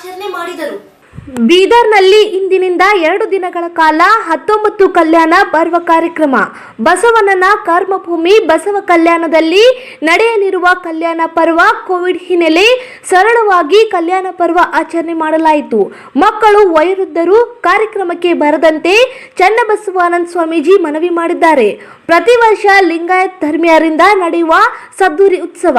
ಆಚರಣೆ ಮಾಡಿದರು. ಬೀದರ್ನಲ್ಲಿ ಇಂದಿನಿಂದ ಎರಡು ದಿನಗಳ ಕಾಲ ಹತ್ತೊಂಬತ್ತು ಕಲ್ಯಾಣ ಪರ್ವ ಕಾರ್ಯಕ್ರಮ. ಬಸವಣ್ಣನ ಕರ್ಮಭೂಮಿ ಬಸವ ಕಲ್ಯಾಣದಲ್ಲಿ ನಡೆಯಲಿರುವ ಕಲ್ಯಾಣ ಪರ್ವ ಕೋವಿಡ್ ಹಿನ್ನೆಲೆ ಸರಳವಾಗಿ ಕಲ್ಯಾಣ ಪರ್ವ ಆಚರಣೆ ಮಾಡಲಾಯಿತು. ಮಕ್ಕಳು, ವಯೋವೃದ್ಧರು ಕಾರ್ಯಕ್ರಮಕ್ಕೆ ಬರದಂತೆ ಚನ್ನಬಸವಾನಂದ ಸ್ವಾಮೀಜಿ ಮನವಿ ಮಾಡಿದ್ದಾರೆ. ಪ್ರತಿ ವರ್ಷ ಲಿಂಗಾಯತ್ ಧರ್ಮೀಯರಿಂದ ನಡೆಯುವ ಸದ್ದೂರಿ ಉತ್ಸವ.